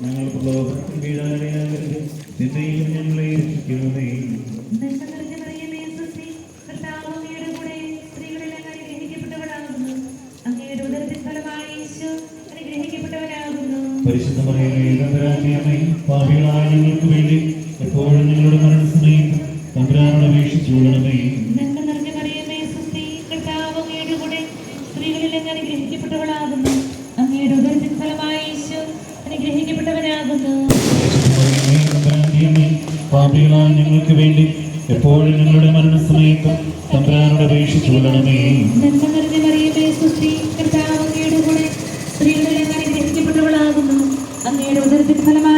ഞങ്ങൾ പ്രലോഭനത്തിൽ വീഴാനിടയാകരുത് നിന്നെയും ഞങ്ങളെ രക്ഷിക്കണമേ. പരിശുദ്ധ പറയുകയമ്മേ പാപികളായ ഞങ്ങൾക്ക് വേണ്ടി എപ്പോഴും ഞങ്ങളുടെ മരണസമയം തമ്പുരാനോട് അപേക്ഷിച്ചു കൊള്ളണമേ. പാപികളായ ഞങ്ങൾക്ക് എപ്പോഴും ഞങ്ങളുടെ മരണസമയത്ത് തമ്പുരാനോട് അപേക്ഷിച്ചു കൊള്ളണമേ. ございます。